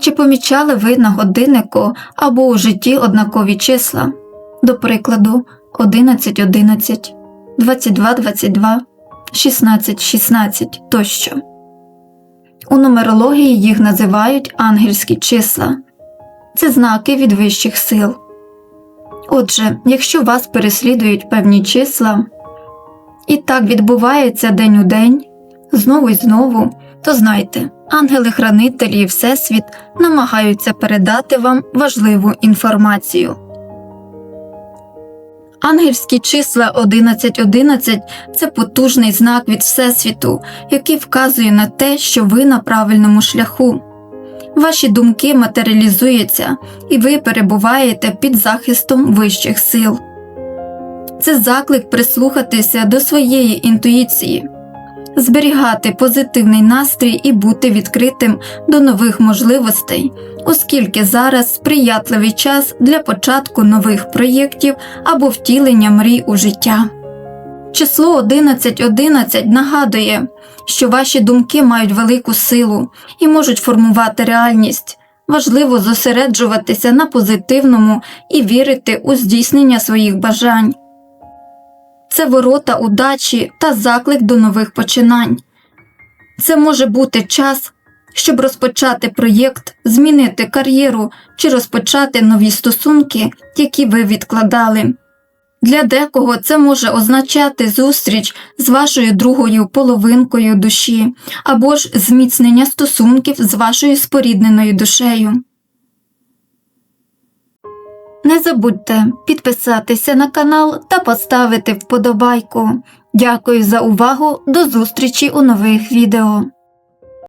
Чи помічали ви на годиннику або у житті однакові числа? До прикладу, 11 11, 22 22, 16 16 тощо. У нумерології їх називають ангельські числа. Це знаки від вищих сил. Отже, якщо вас переслідують певні числа, і так відбувається день у день, знову й знову, то знайте, ангели-хранителі і Всесвіт намагаються передати вам важливу інформацію. Ангельські числа 1111 – це потужний знак від Всесвіту, який вказує на те, що ви на правильному шляху. Ваші думки матеріалізуються, і ви перебуваєте під захистом вищих сил. Це заклик прислухатися до своєї інтуїції, зберігати позитивний настрій і бути відкритим до нових можливостей, оскільки зараз сприятливий час для початку нових проєктів або втілення мрій у життя. Число 1111 нагадує, що ваші думки мають велику силу і можуть формувати реальність. Важливо зосереджуватися на позитивному і вірити у здійснення своїх бажань. Це ворота удачі та заклик до нових починань. Це може бути час, щоб розпочати проєкт, змінити кар'єру чи розпочати нові стосунки, які ви відкладали. Для декого це може означати зустріч з вашою другою половинкою душі або ж зміцнення стосунків з вашою спорідненою душею. Не забудьте підписатися на канал та поставити вподобайку. Дякую за увагу. До зустрічі у нових відео.